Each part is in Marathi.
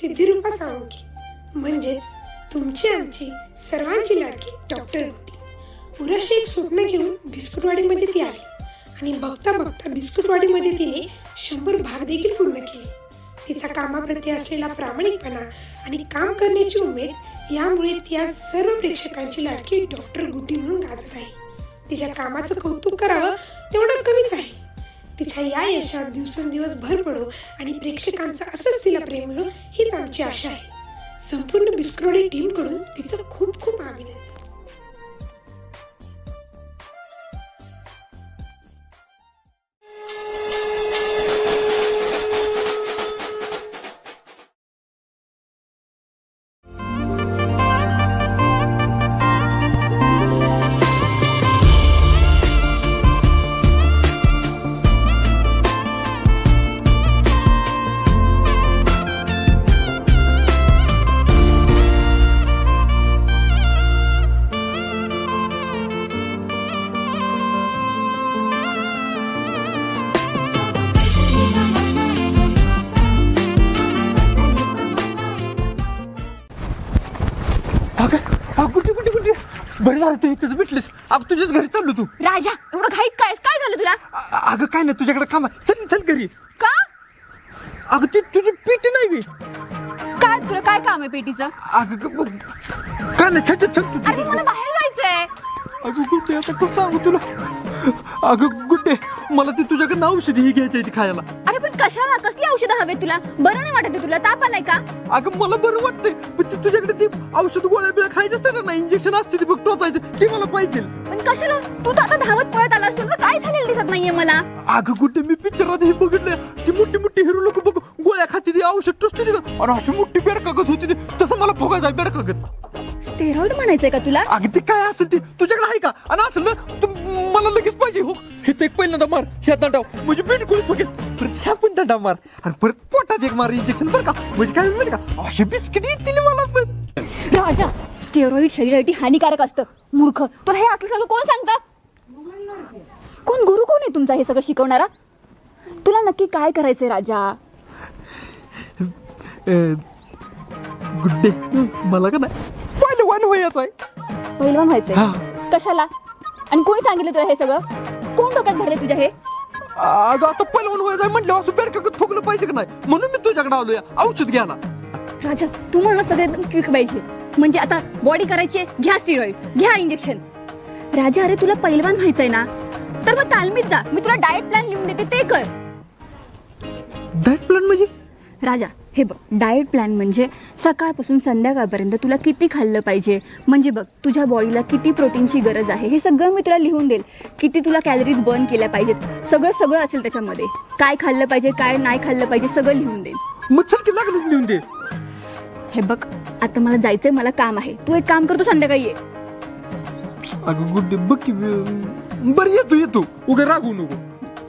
सिद्धिरूपा साळुंखे. म्हणजेच तुमची आमची सर्वांची लाडकी डॉक्टर होती पुराशी एक स्वप्न घेऊन बिस्कुटवाडीमध्ये ती आली. आणि बघता बघता बिस्कुटवाडीमध्ये तिने शंभर भाग देखील पूर्ण केले. तिचा कामाप्रती असलेला प्रामाणिकपणा आणि काम करण्याची उमेद यामुळे ती आज सर्व प्रेक्षकांची लाडकी डॉक्टर गुटी म्हणून गाजत आहे. तिच्या कामाचं कौतुक करावं तेवढं कमीच आहे. तिच्या या यशात दिवसेंदिवस भर पडो आणि प्रेक्षकांचं असंच तिला प्रेम मिळो हीच आमची आशा आहे. संपूर्ण बिस्क्रोडी टीमकडून तिचं खूप खूप अभिनंदन. बरं झालं तू इथंच भेटलीस. अगं तुझ्याच घरी चाललो तू. राजा एवढं घाईत काय काय झालं तुला? अ- अगं काय नाही तुझ्याकडे काम आहे चल चल घरी. का? अगं ती तुझी पीठ नाही गे काय तुला काय काम आहे पेटीचं? अगं ग-. काय नाही चल चल चल तू अरे मला बाहेर जायचंय. अगं गुड्डे आता तू सांगू तुला. अगं गुड्डे मला ती तुझ्याकडे औषधी ही घ्यायची आहे ती खायला. अरे पण कशाला? कसली औषधं हवे तुला? बरं नाही वाटत आहे तुला. ताप आलाय का? अगं मला बरं वाटतंय पण ती तुझ्याकडे ती औषध गोळ्या बिळ्या खायची असते ना इंजेक्शन असते ती बघ टोचायचं ती मला पाहिजे. पण कशाला? तू तर आता धावत पळत आला असतो तर काय झालेलं दिसत नाहीये मला? अगं गुड्डे मी पिक्चरात हे बघितलं ती मोठी मोठी हिरो लोक बघ गोळ्या खाती ती औषध टोचते ती आणि अशी मोठी बेडकागत होती ती. तसं मला फुगायचं आहे बेडकागत. स्टेरॉइड म्हणायचंय का तुला? अगं ते काय असेल ते? तुझ्याकडे आहे का? आणि असेल ना तू मला लगेच पाहिजे हो. हे एक पहिल्यांदा मार ह्या दंडाव म्हणजे बिलकुल फुगेल. परत ह्या पण दंडा मार. आणि परत पोटात एक मार इंजेक्शन बरं का? म्हणजे काय माहिती का? अशी बिस्किट येतील मला पण. राजा स्टेरॉइड शरीरासाठी हानिकारक असतं. मूर्ख तुला हे असलं सगळं कोण सांगतं? कोण? गुरु कोण आहे तुमचा हे सगळं शिकवणारा? तुला नक्की काय करायचंय राजा? अं, गुड्डे मला का नाही? पहिलं वान वयाचं आहे पहिलवान व्हायचंय. कशाला? आणि कोणी सांगितलं तुला हे सगळं? कोण डोक्यात भरले तुझ्या हे? अगं आता पहिलं वयाचं आहे म्हटलं? असं बेडकागत फुगलं पाहिजे का नाही? म्हणून मी तुझ्याकडे आलोय. औषध घ्यायला राजा तुम्हाला सगळे एकदम क्विक पाहिजे. म्हणजे आता बॉडी करायची आहे, घ्या स्टिरॉइड घ्या इंजेक्शन राजा अरे तुला पैलवान व्हायचंय ना? तर मग तालमीत जा. मी तुला डाएट प्लॅन लिहून देते ते कर. डाएट प्लॅन म्हणजे? राजा हे बघ डाएट प्लॅन म्हणजे सकाळपासून संध्याकाळपर्यंत तुला किती खाल्लं पाहिजे? म्हणजे बघ तुझ्या बॉडीला किती प्रोटीनची गरज आहे? हे सगळं मी तुला लिहून देईल. किती तुला कॅलरीज बर्न केल्या पाहिजेत? सगळं सगळं असेल त्याच्यामध्ये. काय खाल्लं पाहिजे काय नाही खाल्लं पाहिजे सगळं लिहून देईल. मग चल की लागलं लिहून दे. हे बघ आता मला जायचंय मला काम आहे. तू एक काम करतो संध्याकाळी ये. अगं गुड्डे बघ बरं येतो येतो उगा रागू नको.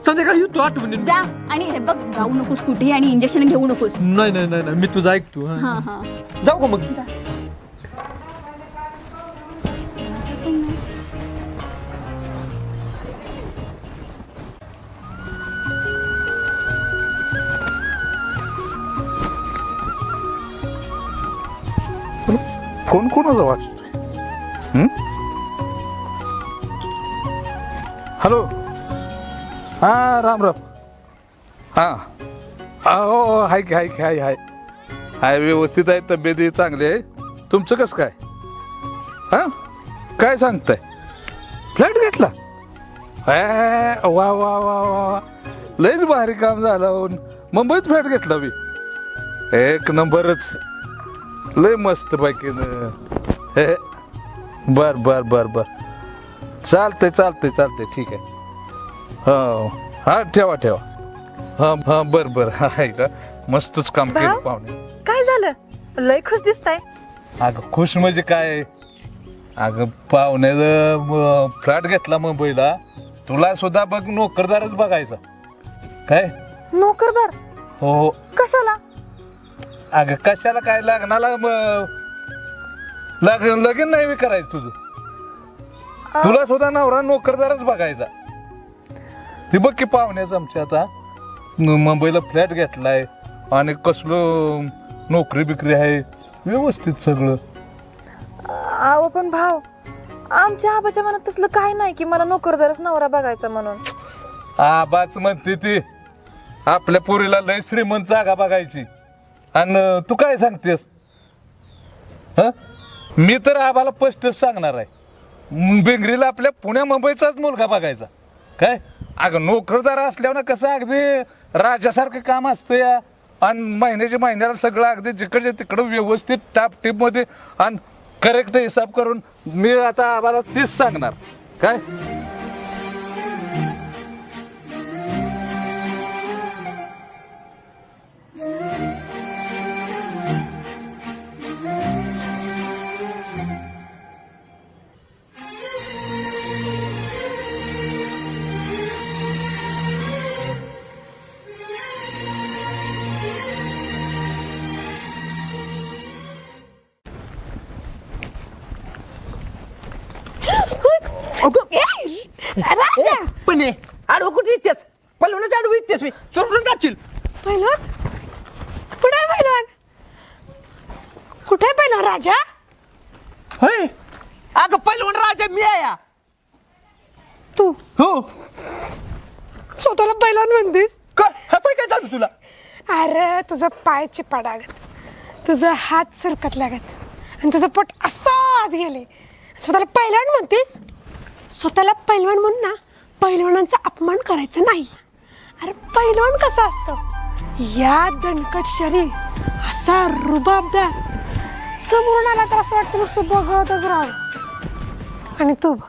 संध्याकाळी येतो आठवणीने जा आणि हे बघ जाऊ नकोस कुठे आणि इंजेक्शन घेऊ नकोस नाही नाही नाही नाही, मी तुझं ऐकतो हा. हा हा जाऊ का मग जा. फोन कोणाचा वाजतोय हं? हॅलो हा राम राम. हा. हो हो हाय की हाय की हाय हाय. हाय व्यवस्थित आहे तब्येतही चांगली आहे. तुमचं कसं काय? हा? काय सांगताय? फ्लॅट घेतला? वा वा वा वा वा. लयच भारी काम झालं हो. मुंबईत फ्लॅट घेतला मी. एक नंबरच. लय मस्त पैकी हे बर बर बर बर. चालतंय चालतंय चालतंय. ठीक आहे. हो. हा ठेवा ठेवा. हा हा बर बर. आहे का मस्तच काम केलं? पाहुणे. काय झालं? लय खुश दिसताय. अगं खुश म्हणजे काय? अगं पाहुण्याचं फ्लॅट घेतला मुंबईला तुला सुद्धा बघ नोकरदारच बघायचा. काय? नोकरदार? हो हो. कशाला? अगं कशाला काय? लग्नाला म- लग लगीन नाही करायचं तुझं. तुला सुद्धा नवरा नोकरदारच बघायचा. ते बघ की पाहुण्याच आमच्या आता. मुंबईला फ्लॅट घेतलाय आणि कसलं नोकरी बिकरी आहे. व्यवस्थित सगळं. अहो पण भाव आमच्या आबाच्या मनात तसलं काय नाही की मला नोकरदारच नवरा बघायचा म्हणून. आबाच म्हणते ती आपल्या पोरीला लय श्रीमंत जागा बघायची. आणि तू काय सांगतेस? ह? मी तर आबाला स्पष्टच सांगणार आहे. म- बेंगरीला आपल्या पुण्या मुंबईचाच मुलगा बघायचा. काय? अगं नोकरदार असल्यावर कसं अगदी राजासारखं काम असतं या. आणि महिन्याच्या महिन्याला सगळं अगदी जिकडच्या तिकडं व्यवस्थित टाप टीपमध्ये आणि करेक्ट हिसाब करून मी आता आम्हाला तीच सांगणार. काय? पाय चिपाडागत तुझं हात सरकत लागत. आणि तुझं पोट असं आत गेले. स्वतःला पहिलवान म्हणतेस? स्वतःला पैलवान म्हणून ना. पैलवानांचा अपमान करायचा नाही. अरे पहिलवान कसं असतं? या दणकट शरीर असा रुबाबदार. समोरून आला तर असं वाटतं नुसतं बघतच राहावं आणि तू बघ.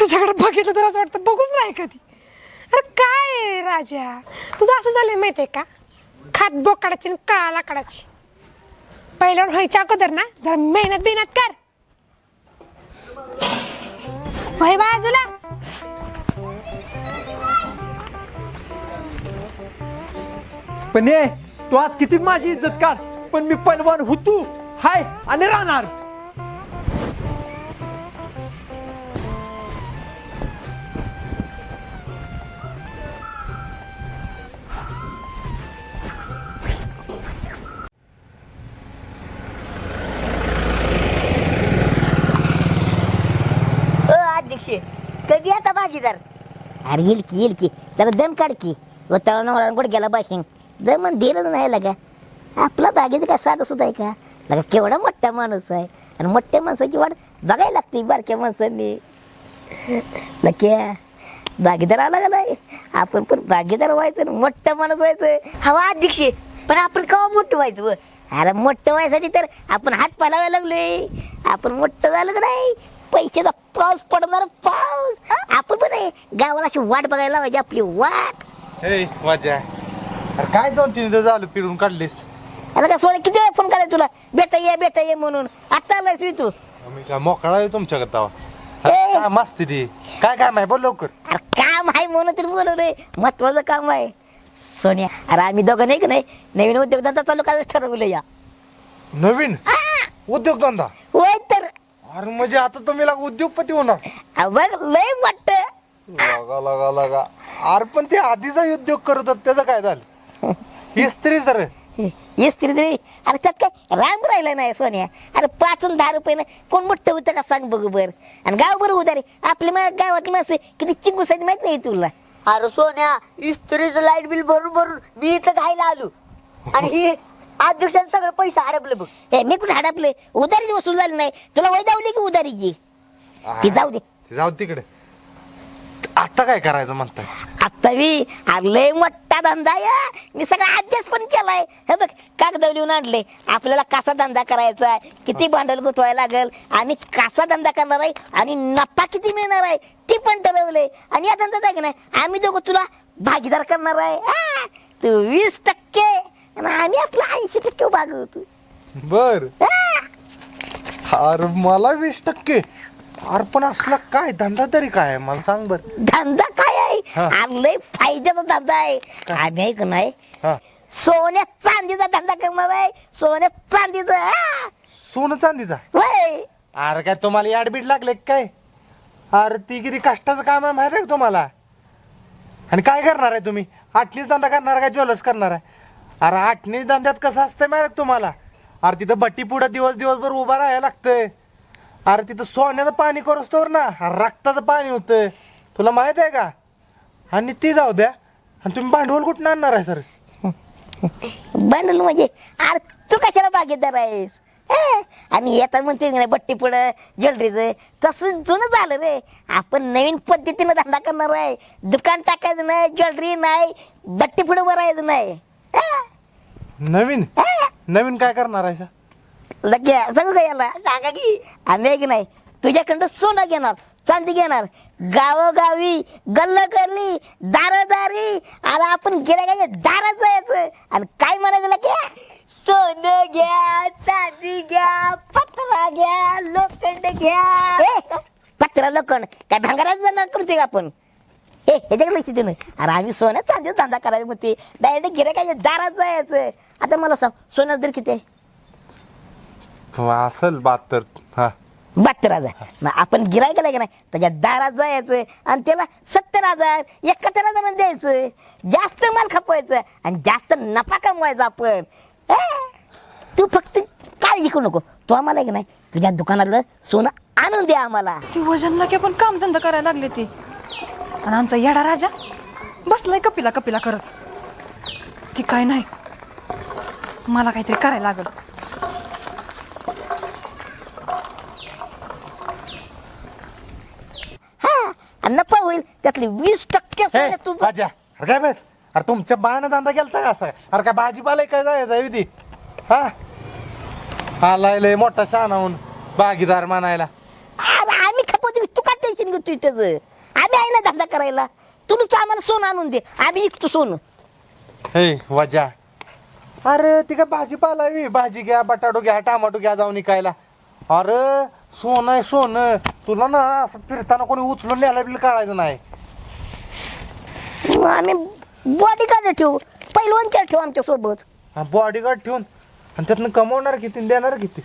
तुझ्याकडे बघितलं तर असं वाटतं बघूच नाही कधी. अरे काय राजा? तुझं असं झालंय माहितीये का? खात बोकाडाची आणि काळा लाकडाची. पहिल्यावर व्हायच्या अगोदर ना जरा मेहनत बिहनत कर. वय बाजूला पण ये तू आज किती माझी इज्जत काढ. पण मी पलवान होतो हाय आणि राहणार. कधी आता अरे येईल की येईल की. जरा दम काढ की. वतावरण गुडघ्याला बाशिंग? दमन दिलंच नाही लगा. आपला भागीदार काय साधं सुद्धा आहे का? लगा केवढा मोठा माणूस आहे. आणि मोठ्या माणसाची वाट बघायला लागते बारक्या माणसांनी. लक्या भागीदार आला का नाही? आपण पण भागीदार व्हायचं आणि मोठा माणूस व्हायचं. हवा अध्यक्ष पण आपण केव्हा मोठं व्हायचं व? अरे मोठं व्हायसाठी तर आपण हात पालावा लागलोय आपण मोठं झालं का नाही? पैशाचा पाऊस पडणार पाऊस. अशी वाट बघायला लावायची आपली वाट. हे वाजा अरे काय दोन तीन दिवस झालं पिळून काढलीस? अरे का सोळा किती वेळा फोन करायचा तुला? बेटा ये बेटा ये म्हणून. आता आलायस मी तू? मी काय मोकळा आहे ए! काय मस्ती ती. काय काम आहे? बोल लवकर. अरे काम आहे म्हणून तरी बोलवलंय महत्वाचं काम आहे. सोन्या अरे आम्ही दोघं नाही का नाही? नवीन उद्योगधंदा चालू करायचं ठरवलं या. नवीन? उद्योगधंदा? होय तर. अरे म्हणजे आता तुम्ही लागा उद्योगपती होणार. अहो, बघ लय वाटत लगा लगा लगा. अरे पण ते आधीचा उद्योग करत होत त्याचं काय झालं? ही स्त्री सर ये स्त्री तरी अरे त्यात काय राम राहिला नाही सोन्या. अरे पाच आणि दहा रुपये कोण मोठं होतं का सांग बघू बर. आणि गाव बरं उदारे आपल्या मा- गावातली माणसं किती चिंगुसाची माहीत नाही तुला. अरे सोन्या इस्त्रीचं लाइट बिल भरून भरून मी इथं खायला आलो. आणि ही अध्यक्षांनी सगळं पैसे हडपलं बघ. ए मी कुठे हडपले? उधारीच वसूल झाली नाही. तुला वय दावली की उधारीची ती जाऊ दे. जाऊ तिकडे. आता काय करायचं म्हणताय? आता मी लय मोठा धंदा या मी सगळा अभ्यास पण केलाय. हे बघ कागद लिहून आणले आपल्याला कसा धंदा करायचा आहे? किती भांडवल गुतवायला लागेल? आम्ही कसा धंदा करणार आहे? आणि नफा किती मिळणार आहे? ते पण ठरवले आणि या धंद्यात आहे की नाही आम्ही दोघं तुला भागीदार करणार आहे हा, तू वीस टक्के आणि आम्ही आपला ऐंशी टक्के भागवतो बर. अरे मला वीस टक्के? अरे पण असला काय? धंदा तरी काय? आहे? मला सांग बर. धंदा काय आहे? हा. अरे लय फायद्याचा धंदा आहे. आम्ही आहे का नाही. हा. सोन्या चांदीचा धंदा आहे सोन्या चांदीचा. हा. सोनं चांदीचा? अरे काय तुम्हाला याडबीड लागले का काय? अरे ती किती कष्टाचं काम आहे माहिती आहे का तुम्हाला? आणि काय करणार आहे तुम्ही? आठणीच धंदा करणार आहे का ज्वेलर्स करणार आहे? अरे आठणीच धंद्यात कसं असतंय माहिती आहे का तुम्हाला? अरे तिथं बट्टी पुढं दिवस दिवसभर उभा राहायला लागतंय. अरे तिथं सोन्याचं पाणी करूस तर ना. रक्ताचं पाणी होतंय. तुला माहीत आहे का? आणि ती जाऊ द्या. आणि तुम्ही भांडवल कुठून आणणार आहे सर? बंडल म्हणजे? अरे तू कशाला भागीदार आहेस? हे? आणि येतात म्हणते नाही बट्टी पुढं ज्वेलरीचं. तसं जुनं झालं रे. आपण नवीन पद्धतीनं धंदा करणार आहे. दुकान टाकायचं नाही ज्वेलरी नाही बट्टी पुढं भरायचं नाही. हे? नवीन? नवीन काय करणार आहे सर? लग्या सांगू का याला. सांगा की. आम्ही आहे की नाही तुझ्याकडं सोनं घेणार चांदी घेणार. गावोगावी गल्ल करली दारोदारी आणि आपण गिरायच्या दारात जायचं. आणि काय म्हणायचं लग्या? सोनं घ्या चांदी घ्या पत्रा घ्या लोखंड घ्या. पत्रा लोखंड काय भांगाराच धंदा करतोय का आपण? ए ह्याच्याकडे लक्ष दे ना. अरे आम्ही सोन्या चांदी धंदा करायचं म्हणते डायरेक्ट गिरायच्या दारात जायचं. आता मला सांग सोनं दर किती आहे? असल बात तर हा. बहात्तर हजार. मग आपण गिराय गेला की नाही? त्याच्या दारात जायचं आणि त्याला सत्तर हजार एकाहत्तर हजार द्यायचं. जास्त माल खपवायचं आणि जास्त नफा कमवायचा आपण. अं? तू फक्त काळजी करू नको. तू आम्हाला आहे की नाही? तुझ्या दुकानातलं सोनं आणून दे आम्हाला. ती वजनला की पण कामधंदा करायला लागले ती. आणि आमचा येडा राजा बसलाय कपिला कपिला करत. ती काय नाही. मला काहीतरी करायला लागल हा आणि नफा होईल त्यातले वीस टक्के हे, सोनं तुझं राजा अरे काय बस? अरे तुमच्या बायानं धंदा केलता का असा? अरे काय भाजीपाला काय जायचं ती हा? आलाय लय मोठा शहाणाहून भागीदार म्हणायला. अरे आम्ही खपवतो तू का टेन्शन घेतोय त्याचं? आम्ही आहे ना धंदा करायला. तुम्ही आम्हाला सोनं आणून दे. आम्ही इकतो सोनं. हे वजा. अरे ती काय भाजीपाला आहे? बी. भाजी घ्या बटाटो घ्या टमाटो घ्या जाऊन इकायला अरे सोनं आहे सोनं. तुला ना असं फिरताना कोणी उचलून न्यायला बिल काढायचं नाही. मग आम्ही बॉडी गार्ड ठेवू. पैलवान खेळ ठेवू आमच्यासोबत. बॉडीगार्ड ठेवून. आणि त्यातनं कमवणार किती आणि देणार किती?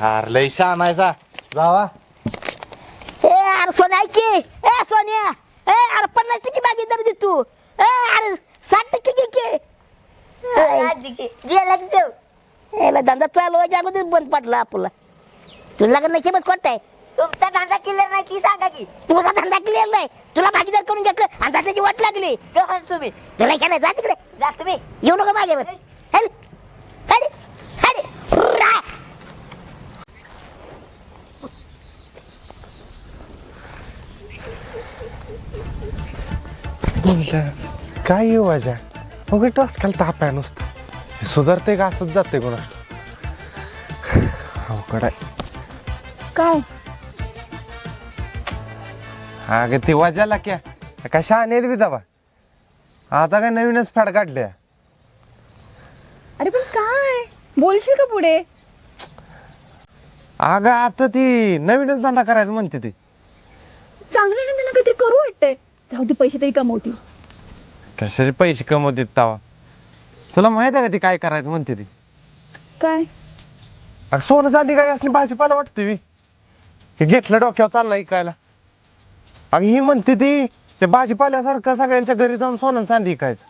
अरे लय शहाणायचा जावा. ए अरे सोन्या ऐक की. ए सोन्या. ए अरे पन्नास टक्के भागीदार दे तू. ए अरे साठ टक्के घे की. याला धंदा चालू व्हायच्या अगोदर बंद पडला आपला. तुला का नशेबच कोणता आहे? तुमचा धंदा क्लिअर नाही की सांगा की. तुझा धंदा क्लिअर नाही. तुला भागीदार करून घेतलं आणि धंद्याची वाट लागली. तुम्ही. तुला काय नाही जा तिकडे. जा तुम्ही. येऊ नका माझ्यावर. हॅलो हॅलो हॅलो रा म्हणलं काय येऊ माझ्या? मग टॉस खाली ताप आहे नुसतं. हे सुधारते का असंच जाते कोणा अवघड आहे. काय? अगं ते वाजायला क्या काय शहाणे आहेत बी दबा आता काय नवीनच फॅड काढल्या. अरे पण काय? बोलशील का पुढे? अगं आता ती नवीनच धंदा करायचं म्हणते ती. चांगलं त्यांना काहीतरी करू वाटतंय. जाऊ दे पैसे तरी कमवतील. कशाचे पैसे कमवते तवा तुला माहीत आहे का ती काय करायचं म्हणते ती? काय? अगं सोनं चांदी काय असली भाजीपाला वाटते मी हे घेतलं डोक्यावर चालला इकायला अगं ही म्हणते ती ते भाजीपाल्यासारखं सगळ्यांच्या घरी जाऊन सोनं चांदी इकायचं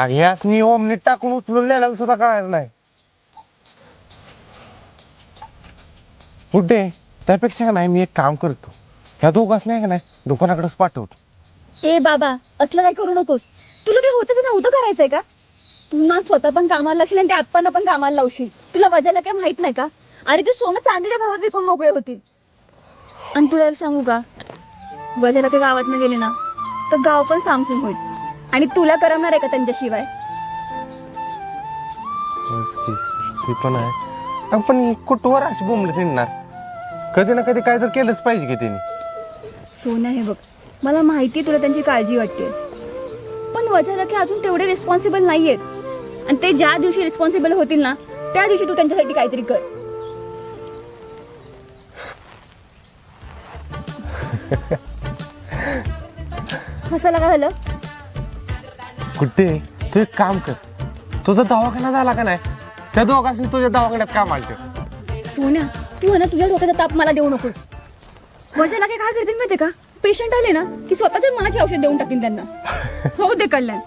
अगं हे असणी ओमनीत टाकून उचलून नेल्याला सुद्धा कळायचं नाही. कुठे? त्यापेक्षा का नाही मी एक काम करतो. ह्या दोघांच नाही का नाही दुकानाकडेच पाठवतो. ए बाबा असलं काय करू नकोस. तुला काही होतं नव्हतं करायचंय का? तू ना स्वतः पण कामाला लावशील आणि त्या आत्पांना पण कामाला लावशील. तुला वजायला काय माहीत नाही का? अरे ते सोनं चांदीच्या भावात विकून मोकळे होतील. आणि तुला सांगू का? वजायला ते गावात गेले ना तर गाव पण सामसूम होईल आणि तुला करमणार आहे का त्यांच्याशिवाय? ती पण आहे. अहो, पण कुठवर अशी बोंबले तिणणार कधी ना कधी काय तर केलंच पाहिजे की तिने. सोन्या हे बघ मला माहिती आहे तुला त्यांची काळजी वाटते. पण वजाला की अजून तेवढे रिस्पॉन्सिबल नाही आहेत आणि ते ज्या दिवशी रिस्पॉन्सिबल होतील ना त्या दिवशी तू त्यांच्यासाठी काहीतरी कर. हसायला काय झालं? कुठे? तू एक काम कर. तुझा दवाखाना झाला का नाही? त्या दोघांनी तुझ्या दवाखान्यात काम आलं. सोन्या तू आहे ना तुझ्या डोक्याचा ताप मला देऊ नकोस. वजाला काय काय करतील माहितीये का? पेशंट आले ना की स्वतःच्या मनाची औषध देऊन टाकीन त्यांना. हो दे कल्याण.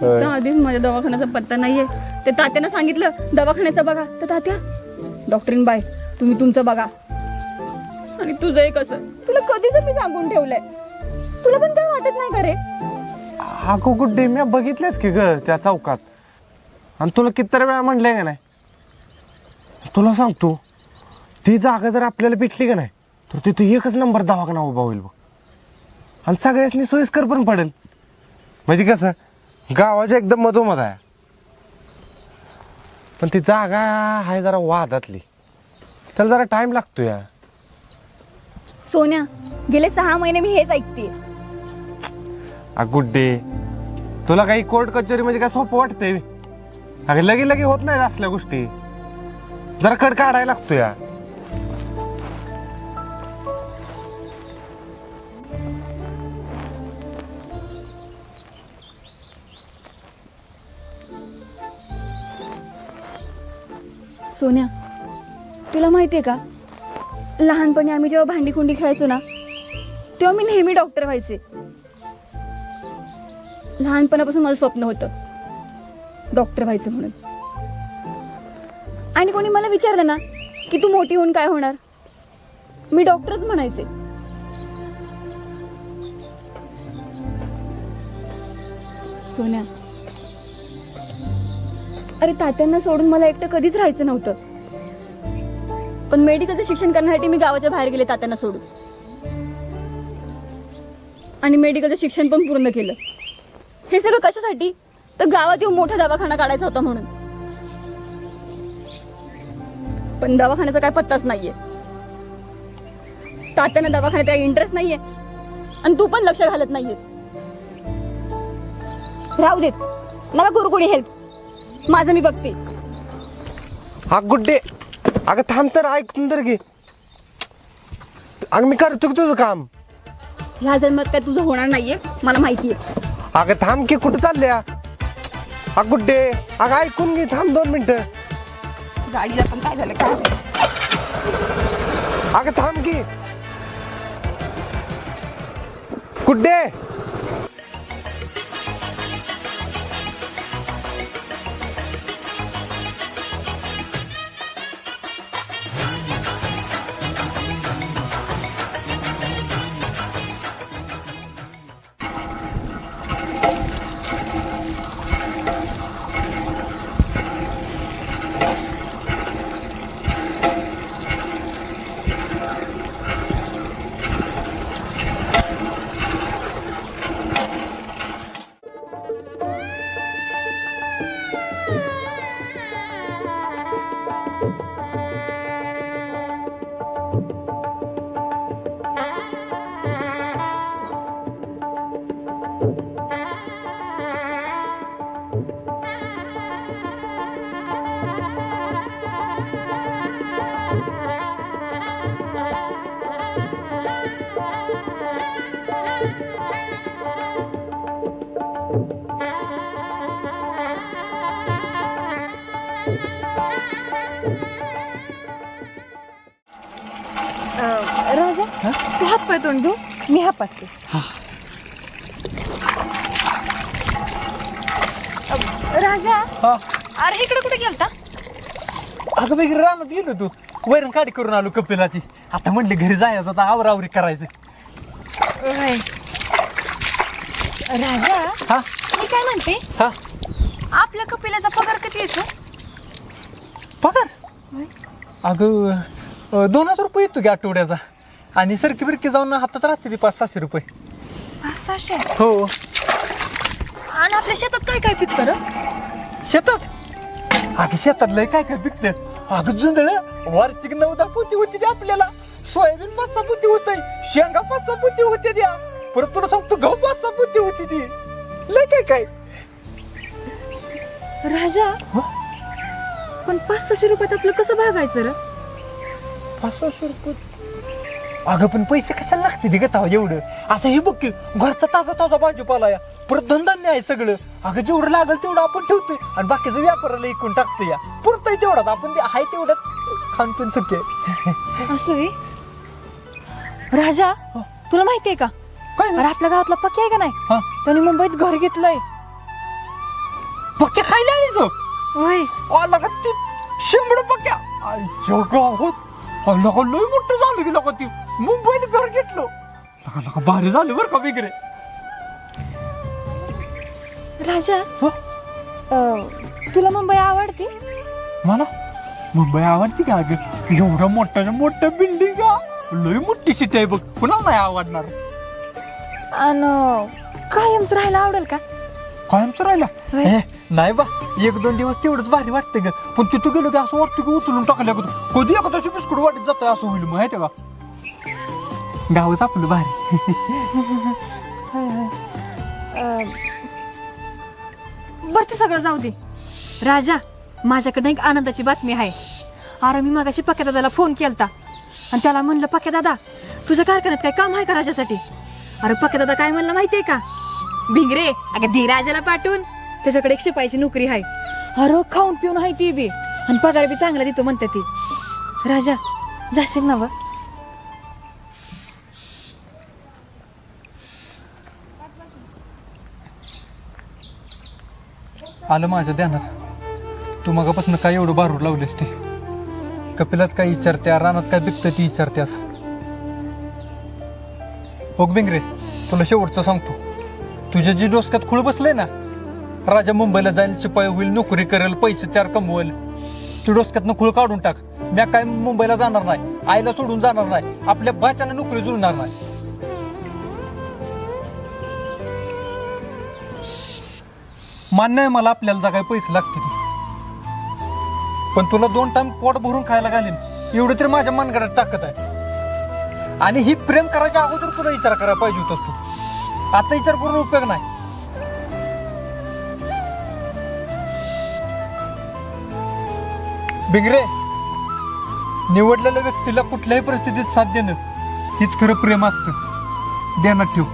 तर आधीच माझ्या दवाखान्याचा पत्ता नाहीये. ते तात्यानं सांगितलं दवाखान्याचा बघा. तर तात्या डॉक्टरीन बाय तुम्ही तुमचं बघा. आणि तुझं एक असं. तुला कधीच मी सांगून ठेवलंय. तुला पण काय वाटत नाही का रे? हा गुड्डे मी बघितलेच की ग त्या चौकात. आणि तुला किती वेळा म्हणलंय का नाही? तुला सांगतो ती जागा जर आपल्याला भेटली का नाही तर तिथे एकच नंबर दवाखाना उभा होईल बघ. आणि सगळ्यासनी सोयीस्कर पण पडेल. म्हणजे कसं गावाच्या एकदम मधोमध आहे. पण ती जागा आहे जरा वादातली. त्याला जरा टाइम लागतो या सोन्या गेले सहा महिने मी हेच ऐकते गुड्डे तुला काही कोर्ट कचेरी म्हणजे काय सोपं वाटतंय? अगं लगे लगे होत नाही असल्या गोष्टी. जरा कड काढायला लागतो या सोन्या तुला माहितीये का? लहानपणी आम्ही जेव्हा भांडी कुंडी खेळायचो ना तेव्हा मी नेहमी डॉक्टर व्हायचे. लहानपणापासून माझं स्वप्न होतं डॉक्टर व्हायचं म्हणून. आणि कोणी मला विचारलं ना की तू मोठी होऊन काय होणार? मी डॉक्टरच म्हणायचे. सोन्या अरे तात्यांना सोडून मला एकटं कधीच राहायचं नव्हतं. पण मेडिकलचं शिक्षण करण्यासाठी मी गावाच्या बाहेर गेले तात्यांना सोडून. आणि मेडिकलचं शिक्षण पण पूर्ण केलं. हे सगळं कशासाठी? तर गावात येऊन मोठा दवाखाना काढायचा होता म्हणून. पण दवाखान्याचा काय पत्ताच नाहीये. तात्यांना दवाखान्यात काही इंटरेस्ट नाहीये. आणि तू पण लक्ष घालत नाहीयेस. राहू देत. नका करू कोणी हेल्प माझं मी बघते. हा गुड डे अगं थांब तर ऐकून तर घे अगं मी करतो की तुझं काम? ह्या जन्मात काय तुझं होणार नाहीये? मला माहितीये. अगं थांब की कुठं चालल्या? हा गुड्डे अगं ऐकून घे थांब दोन मिनिटं. गाडीला पण काय झालं काय अगं थांब की. गुड्डे राजा तू हात पाय तोंड धु मी हा. पाचते राजा अरे इकडे कुठे गेलता? अगं बाई रानात गेलो तू वैरण काढी करून आलो कपिलाची. आता म्हणले घरी जायचं आता आवरावरी करायचं. होय. राजा हा? मी काय म्हणते? हा? आपल्या कपिलाचा पगार किती येतो? पगार? अगं अं, दोन हजार रुपये येतो की आठवड्याचा. आणि सरकी बिरकी जाऊन हातात राहते ती पाच सहाशे रुपये. पाच सहाशे? हो. आणि आपल्या शेतात काय काय पिकतं र? शेतात? अगं शेतात लय काय काय पिकत. अगं जुंदळ वार्षिक नऊ दहा पोती होती ती आपल्याला. सोयाबीन पाच सहा पोती होत शेंगा पाच सहा पोती होते त्या परत तुला सांगतो गहू पाच सहा पोती होती ती. लय काय काय? राजा पण पाच सहाशे रुपयात आपलं कसं भागायचं रे? पाच सहाशे रुपये अगं पण पैसे कशाला लागते ते गतावा एवढं? आता हे बघ की घरचा ताजा ताजा भाजीपाला या परत धनधान्य आहे सगळं. अगं जेवढं लागेल तेवढं आपण ठेवतोय. आणि बाकीचं व्यापाराला इकून टाकतो या. पुरतंय तेवढाच. आपण ते आहे तेवढंच. खान पण आहे. असं वे? राजा तुला माहितीये का? काय अरे आपल्या गावातला पक्की आहे का हा. नाही त्याने मुंबईत घर घेतलंय. पक्क्या खायला आणायचं होय. आला का ती? शिंबड पक्क्या आयच्या गावात आला का लय मोठं झालं की लोक ती. मुंबईत घर घेतलं. लका लका भारी झालं बरं का वगैरे राजा हो? अं, तुला मुंबई आवडते? मला? मुंबई आवडती का अगं? एवढं मोठं मोठं बिल्डिंग लय मोठी सिटी आहे बघ. कुणाला नाही आवडणार? आणि कायमच राहायला आवडेल का? कायमच राहिला? होय. ए, नाही बा एक दोन दिवस तेवढंच भारी वाटतं ग. पण तिथं गेलो की असं वाटतं की उचलून टाकल्या कधी एखाद्याशी बिस्कुट वाटत जातं असं होईल माहिती का? गावच आपलं भारी. बरं ते सगळं जाऊ दे. राजा माझ्याकडनं एक आनंदाची बातमी आहे. अरे मी मागाशी पक्या दादाला फोन केलता. आणि त्याला म्हणलं पक्या दादा तुझ्या कारखान्यात काय काम आहे का राजासाठी? अरे पक्या दादा काय म्हणलं माहितीये का? भिंगरे अगं दे राजाला पाठवून. त्याच्याकडे एक शिपायची नोकरी आहे अरे खाऊन पिऊन आहे ती बी. आणि पगार बी चांगला देतो म्हणते ती. राजा जाशील ना व? आलं माझ्या ध्यानात. तू मगापासून काय एवढं बारूड लावलीस ते? कपिलाच काय विचारत्या रानात काय बिकतं ती विचारत्यास हो बिंगरे तुला शेवटचं सांगतो. तुझ्या जी डोसक्यात खुळ बसले ना राजा मुंबईला जाईल शिपाई होईल नोकरी करेल पैसे चार कमवेल. तू डोसक्यातनं खुळ काढून टाक. म्या काय मुंबईला जाणार नाही आईला सोडून जाणार नाही आपल्या बाच्याला नोकरी जुळणार नाही. मान्य आहे मला आपल्याला जा काय पैसे लागतील. पण तुला दोन टाइम पोट भरून खायला घालीन. एवढं तरी माझ्या मनगडात ताकद आहे. आणि ही प्रेम करायच्या अगोदर तुला विचार करायला पाहिजे होता तू. आता विचार करून उपयोग नाही. बिगरे निवडलेल्या व्यक्तीला कुठल्याही परिस्थितीत साथ देणं हीच खरं प्रेम असतं. ध्यानात ठेव.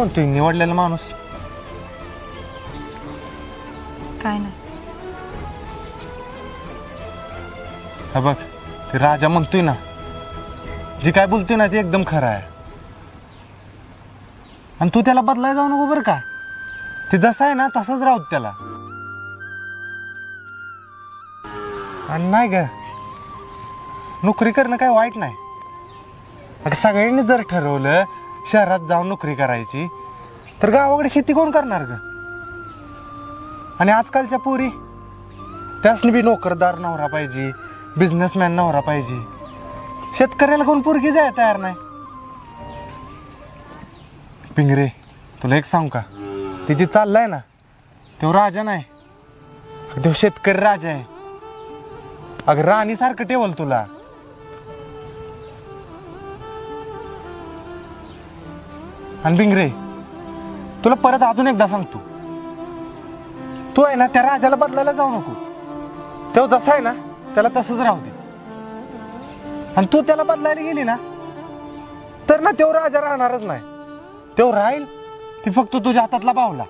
म्हणतोय निवडलेला माणूस. काय नाही. हा बघ ते राजा म्हणतोय ना जे काय बोलतोय ना ते एकदम खरं आहे. आणि तू त्याला बदलाय जाऊ नको बरं का. ते जसं आहे ना तसंच राहू दे त्याला. आणि नाही ग नोकरी करणं काय वाईट नाही. अगं सगळ्यांनी जर ठरवलं शहरात जाऊन नोकरी करायची. तर गावाकडे शेती कोण करणार ग? आणि आजकालच्या पोरी? त्यासनी बी नोकरदार नवरा पाहिजे बिझनेसमॅन नवरा पाहिजे. शेतकऱ्याला कोण पोरगी जाय तयार नाही? पिंगरे तुला एक सांगू का? तिची चाललाय ना तो राजा नाही. तो शेतकरी राजा आहे. अगं राणीसारखं टेवल तुला. आणि बिंगरे तुला परत अजून एकदा सांगतो. तू आहे ना त्या राजाला बदलायला जाऊ नको. तो जसा आहे ना त्याला तसंच राहू दे. आणि तू त्याला बदलायला गेली ना तर ना तो राजा राहणारच नाही. तो राहील ती फक्त तुझ्या हातातला बावला